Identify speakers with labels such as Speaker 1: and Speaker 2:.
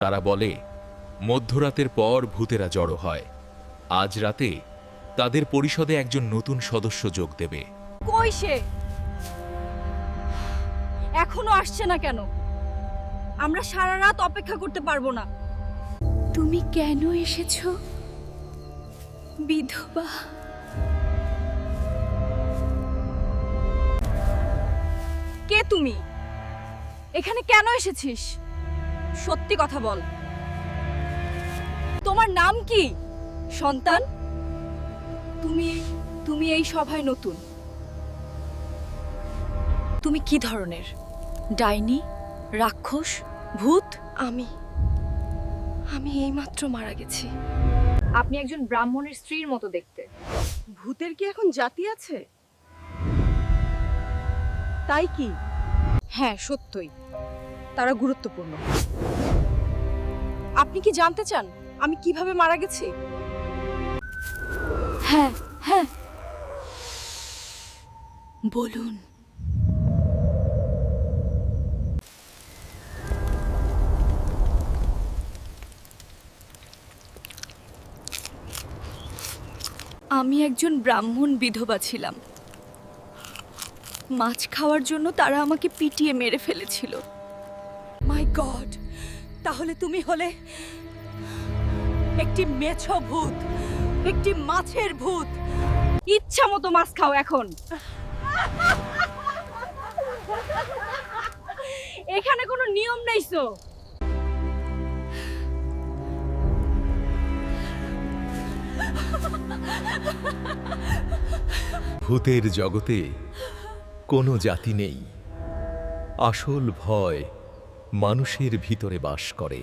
Speaker 1: তারা বলে মধ্যরাতের পর ভূতেরা জড়ো হয়। আজ রাতে তাদের পরিষদে একজন নতুন সদস্য যোগ দেবে।
Speaker 2: কই সে? এখনও আসছে না কেন? আমরা সারা রাত অপেক্ষা করতে পারব না।
Speaker 3: তুমি কেন এসেছ? বিধবা।
Speaker 2: কে তুমি? এখানে কেন এসেছিস? সত্যি কথা বল। তোমার নাম কি? সন্তান? তুমি তুমি এই সভায় নতুন। তুমি কি ধরনের? ডাইনি? রাক্ষস? ভূত?
Speaker 4: আমি আমি এইমাত্র মারা গেছি।
Speaker 2: আপনি একজন ব্রাহ্মণের স্ত্রীর মতো দেখতে।
Speaker 4: ভূতের কি এখন জাতি আছে? তাই কি?
Speaker 2: হ্যাঁ সত্যই। তারা গুরুত্বপূর্ণ। আপনি কি জানতে চান আমি কীভাবে মারা গেছি?
Speaker 3: হ্যাঁ হ্যাঁ। বলুন। আমি একজন ব্রাহ্মণ বিধবা ছিলাম। মাছ খাওয়ার জন্য তারা আমাকে পিটিয়ে মেরে ফেলেছিল।
Speaker 2: মাই গড তাহলে তুমি হলে একটি মেছো ভূত, একটি মাছের ভূত। ইচ্ছা মতো মাছ খাও এখন। এখানে কোনো নিয়ম নেই তো
Speaker 1: ভূতের জগতে কোনো জাতি নেই। আসল ভয় মানুষের ভিতরে বাস করে।